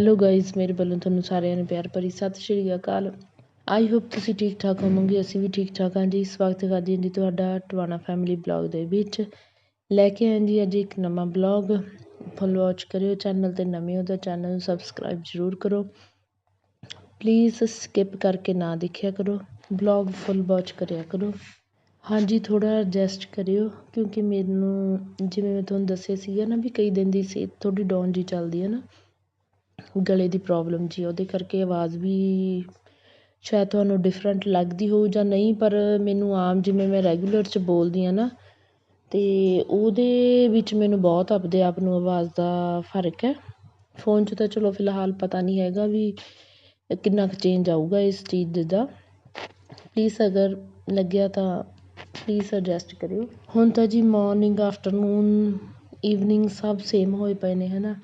Hello guys ਮੇਰੇ ਵੱਲੋਂ ਤੁਹਾਨੂੰ ਸਾਰਿਆਂ ਨੂੰ ਪਿਆਰ ਭਰੀ ਸਤਿ ਸ਼੍ਰੀ ਅਕਾਲ। ਆਈ ਹੋਪ ਤੁਸੀਂ ਠੀਕ ਠਾਕ ਹੋਵੋਗੇ, ਅਸੀਂ ਵੀ ਠੀਕ ਠਾਕ ਹਾਂ ਜੀ। ਸਵਾਗਤ ਕਰਦੇ ਹਾਂ ਜੀ ਤੁਹਾਡਾ ਟਵਾਣਾ ਫੈਮਿਲੀ ਬਲੌਗ ਦੇ ਵਿੱਚ ਲੈ ਕੇ ਆਏ ਜੀ ਅੱਜ ਇੱਕ ਨਵਾਂ ਬਲੌਗ ਫੁੱਲ ਵਾਚ ਕਰਿਓ ਚੈਨਲ ਤੇ ਨਵੇਂ ਹੋ ਤਾਂ ਚੈਨਲ ਨੂੰ ਸਬਸਕ੍ਰਾਈਬ ਜ਼ਰੂਰ ਕਰੋ। ਪਲੀਜ਼ ਸਕਿਪ ਕਰਕੇ ਨਾ ਦੇਖਿਆ ਕਰੋ। ਬਲੌਗ ਫੁੱਲ ਵਾਚ ਕਰਿਆ ਕਰੋ। ਹਾਂਜੀ ਥੋੜਾ ਐਡਜਸਟ ਕਰਿਓ, ਕਿਉਂਕਿ ਮੈਨੂੰ ਜਿਵੇਂ ਮੈਂ ਤੁਹਾਨੂੰ ਦੱਸਿਆ ਸੀਗਾ ਨਾ ਵੀ ਕਈ ਦਿਨ ਦੀ ਸਿਹਤ ਥੋੜੀ ਡਾਊਨ ਜੀ ਚੱਲਦੀ ਹੈ ਨਾ। ਗਲੇ ਦੀ ਪ੍ਰੋਬਲਮ ਜੀ, ਉਹਦੇ ਕਰਕੇ ਆਵਾਜ਼ ਵੀ ਸ਼ਾਇਦ ਤੁਹਾਨੂੰ ਡਿਫਰੈਂਟ ਲੱਗਦੀ ਹੋਊ ਜਾਂ ਨਹੀਂ, ਪਰ ਮੈਨੂੰ ਆਮ ਜਿਵੇਂ ਮੈਂ ਰੈਗੂਲਰ 'ਚ ਬੋਲਦੀ ਹਾਂ ਨਾ ਅਤੇ ਉਹਦੇ ਵਿੱਚ ਮੈਨੂੰ ਬਹੁਤ ਆਪਦੇ ਆਪ ਨੂੰ ਆਵਾਜ਼ ਦਾ ਫ਼ਰਕ ਹੈ। ਫੋਨ 'ਚ ਤਾਂ ਚਲੋ ਫਿਲਹਾਲ ਪਤਾ ਨਹੀਂ ਹੈਗਾ ਵੀ ਕਿੰਨਾ ਕੁ ਚੇਂਜ ਆਊਗਾ ਇਸ ਚੀਜ਼ ਦਾ। ਪਲੀਜ਼ ਅਗਰ ਲੱਗਿਆ ਤਾਂ ਪਲੀਜ਼ ਐਡਜਸਟ ਕਰਿਓ। ਹੁਣ ਤਾਂ ਜੀ ਮੋਰਨਿੰਗ ਆਫਟਰਨੂਨ ਈਵਨਿੰਗ ਸਭ ਸੇਮ ਹੋਏ ਪਏ ਨੇ, ਹੈ ਨਾ?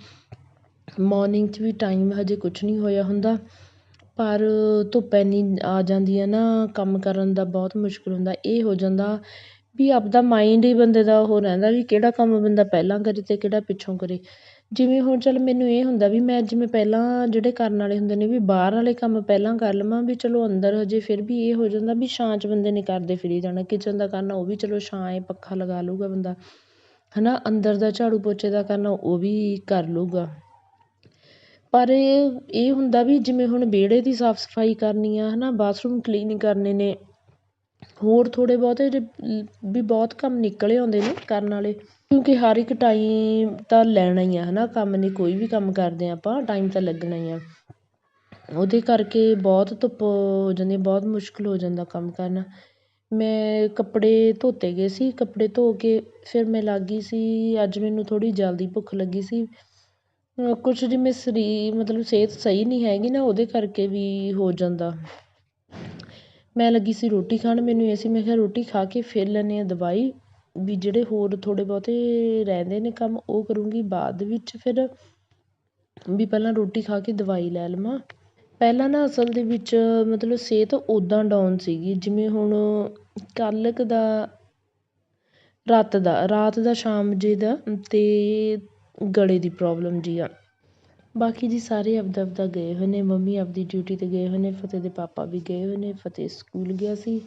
ਮੋਰਨਿੰਗ 'ਚ ਵੀ ਟਾਈਮ ਹਜੇ ਕੁਛ ਨਹੀਂ ਹੋਇਆ ਹੁੰਦਾ, ਪਰ ਧੁੱਪ ਇੰਨੀ ਆ ਜਾਂਦੀ ਹੈ ਨਾ, ਕੰਮ ਕਰਨ ਦਾ ਬਹੁਤ ਮੁਸ਼ਕਿਲ ਹੁੰਦਾ, ਇਹ ਹੋ ਜਾਂਦਾ ਵੀ ਆਪਦਾ ਮਾਈਂਡ ਹੀ ਬੰਦੇ ਦਾ ਉਹ ਰਹਿੰਦਾ ਵੀ ਕਿਹੜਾ ਕੰਮ ਬੰਦਾ ਪਹਿਲਾਂ ਕਰੇ ਅਤੇ ਕਿਹੜਾ ਪਿੱਛੋਂ ਕਰੇ। ਜਿਵੇਂ ਹੁਣ ਚੱਲ ਮੈਨੂੰ ਇਹ ਹੁੰਦਾ ਵੀ ਮੈਂ ਜਿਵੇਂ ਪਹਿਲਾਂ ਜਿਹੜੇ ਕਰਨ ਵਾਲੇ ਹੁੰਦੇ ਨੇ ਵੀ ਬਾਹਰ ਵਾਲੇ ਕੰਮ ਪਹਿਲਾਂ ਕਰ ਲਵਾਂ ਵੀ ਚਲੋ ਅੰਦਰ ਹਜੇ ਫਿਰ ਵੀ ਇਹ ਹੋ ਜਾਂਦਾ ਵੀ ਛਾਂ 'ਚ ਬੰਦੇ ਨੇ ਕਰਦੇ ਫਿਰੀ ਜਾਣਾ ਕਿਚਨ ਦਾ ਕਰਨਾ ਉਹ ਵੀ ਚਲੋ ਛਾਂ ਏ, ਪੱਖਾ ਲਗਾ ਲੂਗਾ ਬੰਦਾ ਹੈ ਨਾ ਅੰਦਰ ਦਾ ਝਾੜੂ ਪੋਚੇ ਦਾ ਕਰਨਾ ਉਹ ਵੀ ਕਰ ਲੂਗਾ ਪਰ ਇਹ ਹੁੰਦਾ ਵੀ ਜਿਵੇਂ ਹੁਣ ਵਿਹੜੇ ਦੀ ਸਾਫ਼ ਸਫ਼ਾਈ ਕਰਨੀ ਆ ਹੈ ਨਾ ਬਾਥਰੂਮ ਕਲੀਨ ਕਰਨੇ ਨੇ, ਹੋਰ ਥੋੜ੍ਹੇ ਬਹੁਤੇ ਜੇ ਵੀ ਬਹੁਤ ਕੰਮ ਨਿਕਲ ਆਉਂਦੇ ਨੇ ਕਰਨ ਵਾਲੇ, ਕਿਉਂਕਿ ਹਰ ਇੱਕ ਟਾਈਮ ਤਾਂ ਲੈਣਾ ਹੀ ਆ ਹੈ ਨਾ ਕੰਮ ਨੇ ਕੋਈ ਵੀ ਕੰਮ ਕਰਦੇ ਹਾਂ ਆਪਾਂ ਟਾਈਮ ਤਾਂ ਲੱਗਣਾ ਹੀ ਆ। ਉਹਦੇ ਕਰਕੇ ਬਹੁਤ ਧੁੱਪ ਹੋ ਜਾਂਦੀ, ਬਹੁਤ ਮੁਸ਼ਕਿਲ ਹੋ ਜਾਂਦਾ ਕੰਮ ਕਰਨਾ। ਮੈਂ ਕੱਪੜੇ ਧੋਤੇ ਗਏ ਸੀ, ਕੱਪੜੇ ਧੋ ਕੇ ਫਿਰ ਮੈਂ ਲੱਗ ਗਈ ਸੀ, ਅੱਜ ਮੈਨੂੰ ਥੋੜ੍ਹੀ ਜਲਦੀ ਭੁੱਖ ਲੱਗੀ ਸੀ। ਕੁਛ ਜਿਵੇਂ ਸਰੀਰ ਮਤਲਬ ਸਿਹਤ ਸਹੀ ਨਹੀਂ ਹੈਗੀ ਨਾ, ਉਹਦੇ ਕਰਕੇ ਵੀ ਹੋ ਜਾਂਦਾ। ਮੈਂ ਲੱਗੀ ਸੀ ਰੋਟੀ ਖਾਣ, ਮੈਨੂੰ ਇਹ ਸੀ, ਮੈਂ ਕਿਹਾ ਰੋਟੀ ਖਾ ਕੇ ਫਿਰ ਲੈਂਦੇ ਹਾਂ ਦਵਾਈ, ਵੀ ਜਿਹੜੇ ਹੋਰ ਥੋੜ੍ਹੇ ਬਹੁਤੇ ਰਹਿੰਦੇ ਨੇ ਕੰਮ, ਉਹ ਕਰੂੰਗੀ ਬਾਅਦ ਵਿੱਚ ਫਿਰ, ਵੀ ਪਹਿਲਾਂ ਰੋਟੀ ਖਾ ਕੇ ਦਵਾਈ ਲੈ ਲਵਾਂ। ਪਹਿਲਾਂ ਨਾ ਅਸਲ ਦੇ ਵਿੱਚ ਮਤਲਬ ਸਿਹਤ ਉੱਦਾਂ ਡਾਊਨ ਸੀਗੀ, ਜਿਵੇਂ ਹੁਣ ਕੱਲ੍ਹ ਕੁ ਦਾ, ਰਾਤ ਦਾ ਰਾਤ ਦਾ ਸ਼ਾਮ ਜੇ ਦਾ ਅਤੇ ਗਲੇ ਦੀ ਪ੍ਰੋਬਲਮ ਜੀ ਆ। ਬਾਕੀ ਜੀ ਸਾਰੇ ਆਪਦਾ ਆਪਦਾ ਗਏ ਹੋਏ ਨੇ, ਮੰਮੀ ਆਪਦੀ ਡਿਊਟੀ 'ਤੇ ਗਏ ਹੋਏ ਨੇ, ਫਤਿਹ ਦੇ ਪਾਪਾ ਵੀ ਗਏ ਹੋਏ ਨੇ, ਫਤਿਹ ਸਕੂਲ ਗਿਆ ਸੀ।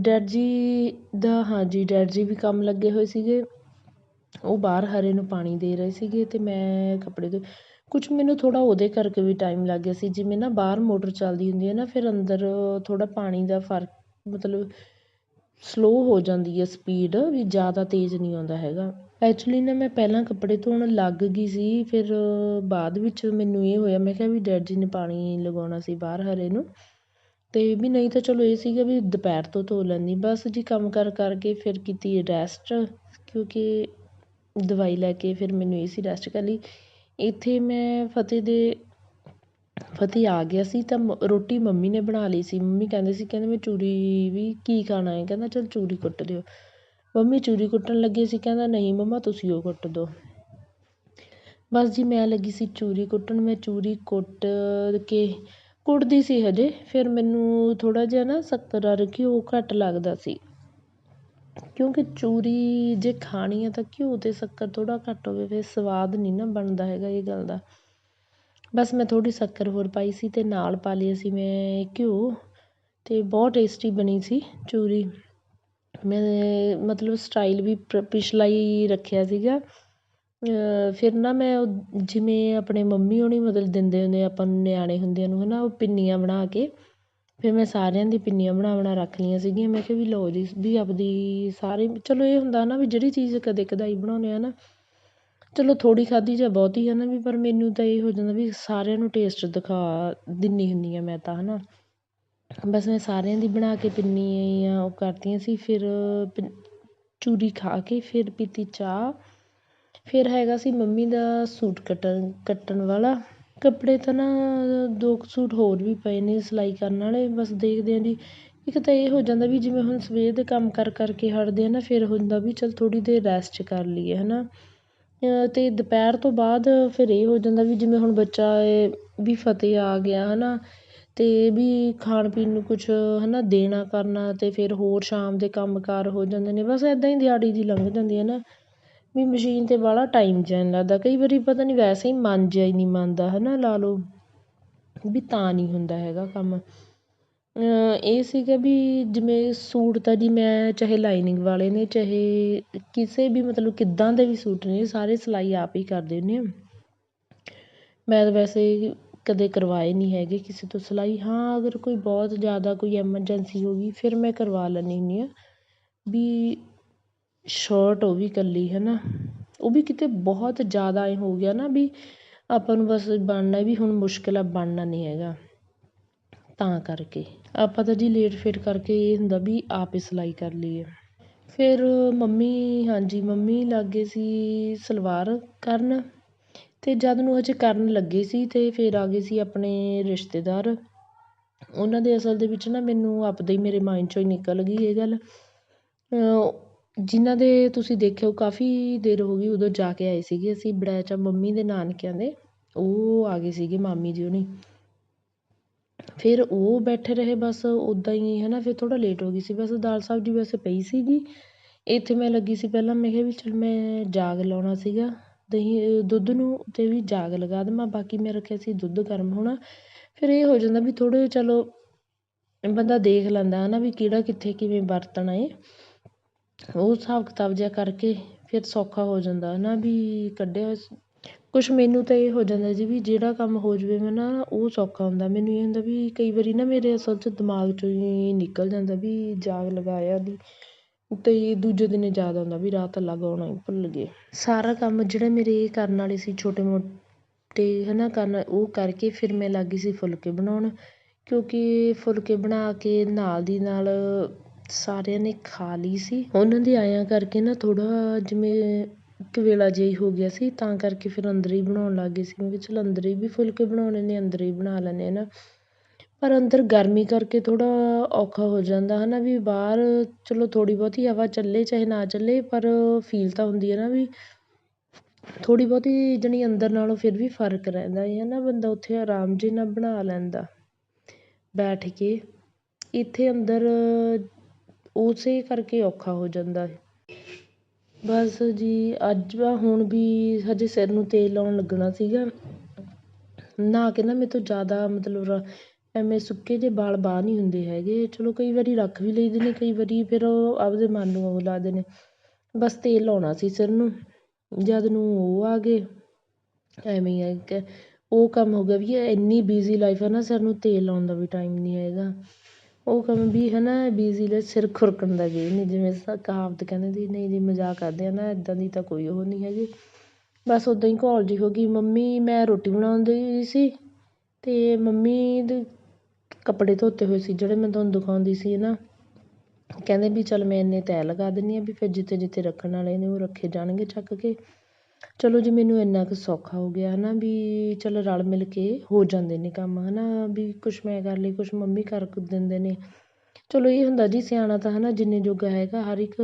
ਡੈਡ ਜੀ ਦਾ ਹਾਂਜੀ ਡੈਡ ਜੀ ਵੀ ਕੰਮ ਲੱਗੇ ਹੋਏ ਸੀਗੇ। ਉਹ ਬਾਹਰ ਹਰੇ ਨੂੰ ਪਾਣੀ ਦੇ ਰਹੇ ਸੀਗੇ ਅਤੇ ਮੈਂ ਕੱਪੜੇ ਦੇ ਕੁਛ ਮੈਨੂੰ ਥੋੜ੍ਹਾ ਉਹਦੇ ਕਰਕੇ ਵੀ ਟਾਈਮ ਲੱਗ ਗਿਆ ਸੀ। ਜਿਵੇਂ ਨਾ ਬਾਹਰ ਮੋਟਰ ਚੱਲਦੀ ਹੁੰਦੀ ਹੈ ਨਾ, ਫਿਰ ਅੰਦਰ ਥੋੜ੍ਹਾ ਪਾਣੀ ਦਾ ਫ਼ਰਕ, ਮਤਲਬ ਸਲੋਅ ਹੋ ਜਾਂਦੀ ਹੈ ਸਪੀਡ ਵੀ ਜ਼ਿਆਦਾ ਤੇਜ਼ ਨਹੀਂ ਆਉਂਦਾ ਹੈਗਾ। ਐਕਚੁਲੀ ਨਾ ਮੈਂ ਪਹਿਲਾਂ ਕੱਪੜੇ ਧੋਣ ਲੱਗ ਗਈ ਸੀ, ਫਿਰ ਬਾਅਦ ਵਿੱਚ ਮੈਨੂੰ ਇਹ ਹੋਇਆ, ਮੈਂ ਕਿਹਾ ਵੀ ਡੈਡ ਜੀ ਨੇ ਪਾਣੀ ਲਗਾਉਣਾ ਸੀ ਬਾਹਰ ਹਰੇ ਨੂੰ। ਅਤੇ ਵੀ ਨਹੀਂ ਤਾਂ ਚਲੋ ਇਹ ਸੀਗਾ ਵੀ ਦੁਪਹਿਰ ਤੋਂ ਧੋ ਲੈਂਦੀ, ਬਸ ਜੀ ਕੰਮ ਕਰ ਕਰਕੇ ਫਿਰ ਕੀਤੀ ਰੈਸਟ ਕਿਉਂਕਿ ਦਵਾਈ ਲੈ ਕੇ ਫਿਰ ਮੈਨੂੰ ਇਹ ਸੀ ਰੈਸਟ ਕਰ ਲਈ। ਇੱਥੇ ਮੈਂ ਫਤਿਹ ਦੇ ਫਤਿਹ ਆ ਗਿਆ ਸੀ, ਤਾਂ ਮ, ਰੋਟੀ ਮੰਮੀ ਨੇ ਬਣਾ ਲਈ ਸੀ। ਮੰਮੀ ਕਹਿੰਦੇ ਸੀ, ਕਹਿੰਦੇ ਮੈਂ ਚੂਰੀ ਵੀ ਕੀ ਖਾਣਾ ਹੈ? ਕਹਿੰਦਾ ਚੱਲ ਚੂਰੀ ਕੁੱਟ ਦਿਓ ਮੰਮੀ ਚੂਰੀ ਕੁੱਟਣ ਲੱਗੇ ਸੀ, ਕਹਿੰਦਾ ਨਹੀਂ ਮੰਮਾ ਤੁਸੀਂ ਉਹ ਕੁੱਟ ਦਿਓ ਬਸ ਜੀ ਮੈਂ ਲੱਗੀ ਸੀ ਚੂਰੀ ਕੁੱਟਣ, ਮੈਂ ਚੂਰੀ ਕੁੱਟ ਕੇ ਕੁੱਟਦੀ ਸੀ ਹਜੇ, ਫਿਰ ਮੈਨੂੰ ਥੋੜ੍ਹਾ ਜਿਹਾ ਨਾ ਸ਼ੱਕਰ ਔਰ ਘਿਓ ਘੱਟ ਲੱਗਦਾ ਸੀ। ਕਿਉਂਕਿ ਚੂਰੀ ਜੇ ਖਾਣੀ ਹੈ ਤਾਂ ਘਿਓ ਅਤੇ ਸ਼ੱਕਰ ਥੋੜ੍ਹਾ ਘੱਟ ਹੋਵੇ, ਫਿਰ ਸਵਾਦ ਨਹੀਂ ਨਾ ਬਣਦਾ ਹੈਗਾ ਇਹ ਗੱਲ ਦਾ। ਬਸ ਮੈਂ ਥੋੜ੍ਹੀ ਸ਼ੱਕਰ ਹੋਰ ਪਾਈ ਸੀ ਅਤੇ ਨਾਲ ਪਾ ਲਿਆ ਸੀ ਮੈਂ ਘਿਓ ਅਤੇ ਬਹੁਤ ਟੇਸਟੀ ਬਣੀ ਸੀ ਚੂਰੀ। ਮੈਂ ਮਤਲਬ ਸਟਾਈਲ ਵੀ ਪਿਛਲਾ ਹੀ ਰੱਖਿਆ ਸੀਗਾ। ਫਿਰ ਨਾ ਮੈਂ ਜਿਵੇਂ ਆਪਣੇ ਮੰਮੀ ਹੋਣੀ ਮਤਲਬ ਦਿੰਦੇ ਹੁੰਦੇ ਆਪਾਂ ਨੂੰ ਨਿਆਣੇ ਹੁੰਦਿਆਂ ਨੂੰ ਹੈ ਨਾ ਉਹ ਪਿੰਨੀਆਂ ਬਣਾ ਕੇ, ਫਿਰ ਮੈਂ ਸਾਰਿਆਂ ਦੀ ਪਿੰਨੀਆਂ ਬਣਾ ਬਣਾ ਰੱਖ ਲਈਆਂ ਸੀਗੀਆਂ। ਮੈਂ ਕਿਹਾ ਵੀ ਲਓ ਜੀ, ਵੀ ਆਪਦੀ ਸਾਰੇ, ਚਲੋ ਇਹ ਹੁੰਦਾ ਨਾ ਵੀ ਜਿਹੜੀ ਚੀਜ਼ ਕਦੇ ਕਦਾਈ ਬਣਾਉਂਦੇ ਹਾਂ ਨਾ ਚਲੋ ਥੋੜ੍ਹੀ ਖਾਧੀ ਜਾਂ ਬਹੁਤੀ ਹੈ ਨਾ ਵੀ, ਪਰ ਮੈਨੂੰ ਤਾਂ ਇਹ ਹੋ ਜਾਂਦਾ ਵੀ ਸਾਰਿਆਂ ਨੂੰ ਟੇਸਟ ਦਿਖਾ ਦਿੰਦੀ ਹੁੰਦੀ ਹਾਂ ਮੈਂ ਤਾਂ ਹੈ ਨਾ ਬਸ ਮੈਂ ਸਾਰਿਆਂ ਦੀ ਬਣਾ ਕੇ ਪਿੰਨੀਆਂ ਉਹ ਕਰਤੀਆਂ ਸੀ, ਫਿਰ ਚੂਰੀ ਖਾ ਕੇ ਫਿਰ ਪੀਤੀ ਚਾਹ। ਫਿਰ ਹੈਗਾ ਸੀ ਮੰਮੀ ਦਾ ਸੂਟ ਕੱਟਣ ਕੱਟਣ ਵਾਲਾ। ਕੱਪੜੇ ਤਾਂ ਨਾ ਦੋ ਕੁ ਸੂਟ ਹੋਰ ਵੀ ਪਏ ਨੇ ਸਿਲਾਈ ਕਰਨ ਵਾਲੇ, ਬਸ ਦੇਖਦੇ ਹਾਂ ਜੀ। ਇੱਕ ਤਾਂ ਇਹ ਹੋ ਜਾਂਦਾ ਵੀ ਜਿਵੇਂ ਹੁਣ ਸਵੇਰ ਦੇ ਕੰਮ ਕਰ, ਕਰਕੇ ਹਟਦੇ ਆ ਨਾ, ਫਿਰ ਹੁੰਦਾ ਵੀ ਚੱਲ ਥੋੜ੍ਹੀ ਦੇਰ ਰੈਸਟ ਕਰ ਲਈਏ ਹੈ ਨਾ ਅਤੇ ਦੁਪਹਿਰ ਤੋਂ ਬਾਅਦ ਫਿਰ ਇਹ ਹੋ ਜਾਂਦਾ ਵੀ ਜਿਵੇਂ ਹੁਣ ਬੱਚਾ ਵੀ ਫਤਿਹ ਆ ਗਿਆ ਹੈ ਨਾ ਅਤੇ ਵੀ ਖਾਣ ਪੀਣ ਨੂੰ ਕੁਛ ਹੈ ਨਾ ਦੇਣਾ, ਕਰਨਾ ਅਤੇ ਫਿਰ ਹੋਰ ਸ਼ਾਮ ਦੇ ਕੰਮ ਕਾਰ ਹੋ ਜਾਂਦੇ ਨੇ। ਬਸ ਇੱਦਾਂ ਹੀ ਦਿਹਾੜੀ ਜੀ ਲੰਘ ਜਾਂਦੀ ਹੈ ਨਾ। ਵੀ ਮਸ਼ੀਨ 'ਤੇ ਵਾਹਲਾ ਟਾਈਮ ਜਿਹਾ ਨਹੀਂ ਲੱਗਦਾ। ਕਈ ਵਾਰੀ ਪਤਾ ਨਹੀਂ ਵੈਸੇ ਹੀ ਮਨ ਜਿਹਾ ਹੀ ਨਹੀਂ ਮੰਨਦਾ ਹੈ ਨਾ ਲਾ ਲਓ। ਵੀ ਤਾਂ ਨਹੀਂ ਹੁੰਦਾ ਹੈਗਾ ਕੰਮ। ਇਹ ਸੀਗਾ ਵੀ ਜਿਵੇਂ ਸੂਟ ਤਾਂ ਜੀ ਮੈਂ ਚਾਹੇ ਲਾਈਨਿੰਗ ਵਾਲੇ ਨੇ, ਚਾਹੇ ਕਿਸੇ ਵੀ ਮਤਲਬ ਕਿੱਦਾਂ ਦੇ ਵੀ ਸੂਟ ਨੇ, ਸਾਰੇ ਸਿਲਾਈ ਆਪ ਹੀ ਕਰਦੇ ਹੁੰਦੀ ਹਾਂ। ਮੈਂ ਤਾਂ ਵੈਸੇ ਕਦੇ ਕਰਵਾਏ ਨਹੀਂ ਹੈਗੇ ਕਿਸੇ ਤੋਂ ਸਿਲਾਈ। ਹਾਂ, ਅਗਰ ਕੋਈ ਬਹੁਤ ਜ਼ਿਆਦਾ ਕੋਈ ਐਮਰਜੈਂਸੀ ਹੋ ਗਈ, ਫਿਰ ਮੈਂ ਕਰਵਾ ਲੈਂਦੀ ਹੁੰਦੀ ਹਾਂ। ਵੀ ਸ਼ਰਟ ਉਹ ਵੀ ਇਕੱਲੀ ਹੈ ਨਾ ਉਹ ਵੀ ਕਿਤੇ ਬਹੁਤ ਜ਼ਿਆਦਾ ਐਂ ਹੋ ਗਿਆ ਨਾ ਵੀ ਆਪਾਂ ਨੂੰ ਬਸ ਬਣਨਾ ਵੀ ਹੁਣ ਮੁਸ਼ਕਿਲ ਆ, ਬਣਨਾ ਨਹੀਂ ਹੈਗਾ। ਤਾਂ ਕਰਕੇ। ਆਪਾਂ ਤਾਂ ਜੀ ਲੇਟ ਫੇਟ ਕਰਕੇ ਇਹ ਹੁੰਦਾ ਵੀ ਆਪ ਹੀ ਸਿਲਾਈ ਕਰ ਲਈਏ। ਫਿਰ ਮੰਮੀ, ਹਾਂਜੀ, ਮੰਮੀ ਲੱਗ ਗਏ ਸੀ ਸਲਵਾਰ ਕਰਨ ਅਤੇ ਜਦ ਨੂੰ ਹਜੇ ਕਰਨ ਲੱਗੇ ਸੀ ਅਤੇ ਫਿਰ ਆ ਗਏ ਸੀ ਆਪਣੇ ਰਿਸ਼ਤੇਦਾਰ। ਉਹਨਾਂ ਦੇ ਅਸਲ ਦੇ ਵਿੱਚ ਨਾ ਮੈਨੂੰ ਆਪਦੇ ਹੀ ਮੇਰੇ ਮਾਇੰਡ 'ਚੋਂ ਹੀ ਨਿਕਲ ਗਈ ਇਹ ਗੱਲ। ਜਿਨ੍ਹਾਂ ਦੇ ਤੁਸੀਂ ਦੇਖਿਓ ਕਾਫੀ ਦੇਰ ਹੋ ਗਈ ਉਦੋਂ ਜਾ ਕੇ ਆਏ ਸੀਗੇ ਅਸੀਂ ਬੜੈਚਾ ਮੰਮੀ ਦੇ ਨਾਨਕਿਆਂ ਦੇ। ਉਹ ਆ ਗਏ ਸੀਗੇ ਮਾਮੀ ਜੀ ਹੋਣੀ। ਫਿਰ ਉਹ ਬੈਠੇ ਰਹੇ ਬਸ ਉੱਦਾਂ ਹੀ ਹੈ ਨਾ ਫਿਰ ਥੋੜ੍ਹਾ ਲੇਟ ਹੋ ਗਈ ਸੀ। ਬਸ ਦਾਲ ਸਬਜ਼ੀ ਵੈਸੇ ਪਈ ਸੀਗੀ। ਇੱਥੇ ਮੈਂ ਲੱਗੀ ਸੀ ਪਹਿਲਾਂ, ਮੈਂ ਕਿਹਾ ਵੀ ਚਲ ਮੈਂ ਜਾਗ ਲਾਉਣਾ ਸੀਗਾ। ਦਹੀਂ, ਦੁੱਧ ਨੂੰ ਅਤੇ ਵੀ ਜਾਗ ਲਗਾ ਦੇਵਾਂ, ਬਾਕੀ ਮੈਂ ਰੱਖਿਆ ਸੀ ਦੁੱਧ ਗਰਮ ਹੋਣਾ। ਫਿਰ ਇਹ ਹੋ ਜਾਂਦਾ ਵੀ ਥੋੜ੍ਹੇ, ਚਲੋ, ਬੰਦਾ ਦੇਖ ਲੈਂਦਾ ਹੈ ਨਾ ਵੀ ਕਿਹੜਾ ਕਿੱਥੇ ਕਿਵੇਂ ਵਰਤਣਾ ਹੈ ਉਹ ਹਿਸਾਬ ਕਿਤਾਬ ਜਿਹਾ ਕਰਕੇ ਫਿਰ ਸੌਖਾ ਹੋ ਜਾਂਦਾ ਹੈ ਨਾ ਵੀ ਕੱਢਿਆ ਕੁਛ ਮੈਨੂੰ ਤਾਂ ਇਹ ਹੋ ਜਾਂਦਾ ਜੀ ਵੀ ਜਿਹੜਾ ਕੰਮ ਹੋ ਜਾਵੇ ਮੈਂ ਨਾ ਉਹ ਸੌਖਾ ਹੁੰਦਾ। ਮੈਨੂੰ ਇਹ ਹੁੰਦਾ ਵੀ ਕਈ ਵਾਰੀ ਨਾ ਮੇਰੇ ਅਸਲ 'ਚ ਦਿਮਾਗ 'ਚੋਂ ਹੀ ਨਿਕਲ ਜਾਂਦਾ ਵੀ ਜਾਗ ਲਗਾਇਆ ਦੀ ਅਤੇ ਦੂਜੇ ਦਿਨ ਯਾਦ ਆਉਂਦਾ ਵੀ ਰਾਤ ਲਗਾਉਣਾ ਹੀ ਭੁੱਲ ਗਏ। ਸਾਰਾ ਕੰਮ ਜਿਹੜੇ ਮੇਰੇ ਕਰਨ ਵਾਲੇ ਸੀ ਛੋਟੇ ਮੋਟੇ ਹੈ ਨਾ ਕਰਨ ਉਹ ਕਰਕੇ ਫਿਰ ਮੈਂ ਲੱਗ ਗਈ ਸੀ ਫੁਲਕੇ ਬਣਾਉਣ। ਕਿਉਂਕਿ ਫੁਲਕੇ ਬਣਾ ਕੇ ਨਾਲ ਦੀ ਨਾਲ ਸਾਰਿਆਂ ਨੇ ਖਾ ਲਈ ਸੀ। ਉਹਨਾਂ ਦੇ ਆਇਆਂ ਕਰਕੇ ਨਾ ਥੋੜ੍ਹਾ ਜਿਵੇਂ ਕਵੇਲਾ ਜਿਹਾ ਹੀ ਹੋ ਗਿਆ ਸੀ, ਤਾਂ ਕਰਕੇ ਫਿਰ ਅੰਦਰ ਹੀ ਬਣਾਉਣ ਲੱਗ ਗਏ ਸੀ। ਮੈਂ ਕਿਹਾ ਚਲ ਅੰਦਰ ਹੀ ਵੀ ਫੁਲਕੇ ਬਣਾਉਣੇ ਨੇ, ਅੰਦਰ ਹੀ ਬਣਾ ਲੈਂਦੇ ਹਾਂ ਨਾ। ਪਰ ਅੰਦਰ ਗਰਮੀ ਕਰਕੇ ਥੋੜ੍ਹਾ ਔਖਾ ਹੋ ਜਾਂਦਾ ਹੈ ਨਾ ਵੀ ਬਾਹਰ ਚਲੋ ਥੋੜ੍ਹੀ ਬਹੁਤੀ ਹਵਾ ਚੱਲੇ, ਚਾਹੇ ਨਾ ਚੱਲੇ, ਪਰ ਫੀਲ ਤਾਂ ਹੁੰਦੀ ਹੈ ਨਾ ਵੀ ਥੋੜ੍ਹੀ ਬਹੁਤੀ ਜਾਣੀ ਅੰਦਰ ਨਾਲੋਂ ਫਿਰ ਵੀ ਫ਼ਰਕ ਰਹਿੰਦਾ ਹੈ ਨਾ ਬੰਦਾ ਉੱਥੇ ਆਰਾਮ ਜਿਹੇ ਨਾਲ ਬਣਾ ਲੈਂਦਾ। ਬੈਠ ਕੇ ਇੱਥੇ ਅੰਦਰ ਉਸੇ ਕਰਕੇ ਔਖਾ ਹੋ ਜਾਂਦਾ ਬਸ ਜੀ, ਅੱਜ ਹੁਣ ਵੀ ਹਜੇ ਸਿਰ ਨੂੰ ਤੇਲ ਲਾਉਣ ਲੱਗਣਾ ਸੀਗਾ। ਨਹਾ ਕੇ ਨਾ ਮੇਰੇ ਤੋਂ ਜ਼ਿਆਦਾ ਮਤਲਬ ਐਵੇਂ ਸੁੱਕੇ ਜਿਹੇ ਵਾਲ ਬਾਹਰ ਨਹੀਂ ਹੁੰਦੇ ਹੈਗੇ। ਚਲੋ ਕਈ ਵਾਰੀ ਰੱਖ ਵੀ ਲਈਦੇ ਨੇ, ਕਈ ਵਾਰੀ ਫਿਰ ਉਹ ਆਪਦੇ ਮਨ ਨੂੰ ਉਹ ਲੱਗਦੇ ਨੇ। ਬਸ ਤੇਲ ਲਾਉਣਾ ਸੀ ਸਿਰ ਨੂੰ, ਜਦ ਨੂੰ ਉਹ ਆ ਗਏ। ਐਵੇਂ ਹੀ ਹੈ ਕਿ ਉਹ ਕੰਮ ਹੋ ਗਿਆ ਵੀ ਇੰਨੀ ਬਿਜ਼ੀ ਲਾਈਫ ਹੈ ਨਾ ਸਿਰ ਨੂੰ ਤੇਲ ਲਾਉਣ ਦਾ ਵੀ ਟਾਈਮ ਨਹੀਂ ਹੈਗਾ। ਉਹ ਕੰਮ ਵੀ ਹੈ ਨਾ ਬਿਜ਼ੀ ਲਈ ਸਿਰ ਖੁਰਕਣ ਦਾ ਵੀ ਨਹੀਂ ਜਿਵੇਂ ਕਹਾਵਤ ਕਹਿੰਦੇ ਦੀ ਨਹੀਂ ਜੀ ਮਜ਼ਾਕ ਕਰਦੇ ਆ ਨਾ ਇੱਦਾਂ ਦੀ ਤਾਂ ਕੋਈ ਉਹ ਨਹੀਂ ਹੈਗੀ। ਬਸ ਉੱਦਾਂ ਹੀ ਘੋਲ ਜਿਹੀ ਹੋ ਗਈ। ਮੰਮੀ, ਮੈਂ ਰੋਟੀ ਬਣਾਉਂਦੀ ਸੀ ਅਤੇ ਮੰਮੀ ਦੇ ਕੱਪੜੇ ਧੋਤੇ ਹੋਏ ਸੀ, ਜਿਹੜੇ ਮੈਂ ਤੁਹਾਨੂੰ ਦਿਖਾਉਂਦੀ ਸੀ ਨਾ। ਕਹਿੰਦੇ ਵੀ ਚੱਲ ਮੈਂ ਇੰਨੇ ਤੈਅ ਲਗਾ ਦਿੰਦੀ ਹਾਂ ਵੀ ਫਿਰ ਜਿੱਥੇ ਜਿੱਥੇ ਰੱਖਣ ਵਾਲੇ ਨੇ, ਉਹ ਰੱਖੇ ਜਾਣਗੇ ਚੱਕ ਕੇ। ਚਲੋ ਜੀ, ਮੈਨੂੰ ਇੰਨਾ ਕੁ ਸੌਖਾ ਹੋ ਗਿਆ ਹੈ ਨਾ ਵੀ ਚਲ ਰਲ ਮਿਲ ਕੇ ਹੋ ਜਾਂਦੇ ਨੇ ਕੰਮ ਹੈ ਨਾ ਵੀ ਕੁਛ ਮੈਂ ਕਰ ਲਈ, ਕੁਛ ਮੰਮੀ ਕਰ ਦਿੰਦੇ ਨੇ। ਚਲੋ ਇਹ ਹੁੰਦਾ ਜੀ, ਸਿਆਣਾ ਤਾਂ ਹੈ ਨਾ ਜਿੰਨੇ ਜੋਗਾ ਹੈਗਾ, ਹਰ ਇੱਕ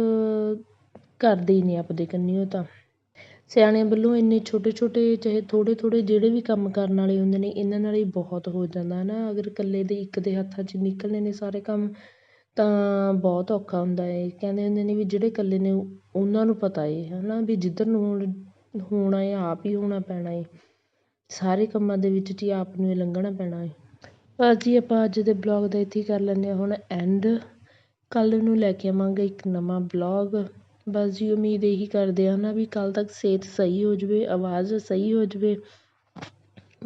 ਕਰਦੇ ਹੀ ਨੇ ਆਪਦੇ ਕੰਨੀ ਉਹ ਤਾਂ। ਸਿਆਣਿਆਂ ਵੱਲੋਂ ਇੰਨੇ ਛੋਟੇ ਛੋਟੇ ਚਾਹੇ ਥੋੜ੍ਹੇ ਥੋੜ੍ਹੇ ਜਿਹੜੇ ਵੀ ਕੰਮ ਕਰਨ ਵਾਲੇ ਹੁੰਦੇ ਨੇ, ਇਹਨਾਂ ਨਾਲ ਹੀ ਬਹੁਤ ਹੋ ਜਾਂਦਾ ਹੈ ਨਾ ਅਗਰ ਇਕੱਲੇ ਦੇ ਇੱਕ ਦੇ ਹੱਥਾਂ 'ਚ ਨਿਕਲਣੇ ਨੇ ਸਾਰੇ ਕੰਮ, ਤਾਂ ਬਹੁਤ ਔਖਾ ਹੁੰਦਾ ਹੈ ਕਹਿੰਦੇ ਹੁੰਦੇ ਨੇ ਵੀ ਜਿਹੜੇ ਇਕੱਲੇ ਨੇ, ਉਹਨਾਂ ਨੂੰ ਪਤਾ ਹੈ ਹੈ ਨਾ ਵੀ ਜਿੱਧਰ ਨੂੰ ਹੁਣ ਹੋਣਾ ਹੈ ਆਪ ਹੀ ਹੋਣਾ ਪੈਣਾ ਹੈ ਸਾਰੇ ਕੰਮਾਂ ਦੇ ਵਿੱਚ ਜੀ ਆਪ ਨੂੰ ਹੀ ਲੰਘਣਾ ਪੈਣਾ ਹੈ ਬਸ ਜੀ ਆਪਾਂ ਅੱਜ ਦੇ ਬਲੌਗ ਦਾ ਇੱਥੇ ਹੀ ਕਰ ਲੈਂਦੇ ਹਾਂ। ਹੁਣ ਐਂਡ ਕੱਲ੍ਹ ਨੂੰ ਲੈ ਕੇ ਆਵਾਂਗੇ ਇੱਕ ਨਵਾਂ ਬਲੌਗ। ਬਸ ਜੀ ਉਮੀਦ ਇਹੀ ਕਰਦੇ ਹਾਂ ਨਾ ਵੀ ਕੱਲ੍ਹ ਤੱਕ ਸਿਹਤ ਸਹੀ ਹੋ ਜਾਵੇ, ਆਵਾਜ਼ ਸਹੀ ਹੋ ਜਾਵੇ।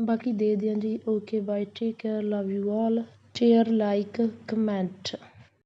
ਬਾਕੀ ਦੇ ਦਿਆਂ ਜੀ। Okay bye take care love you all share like comment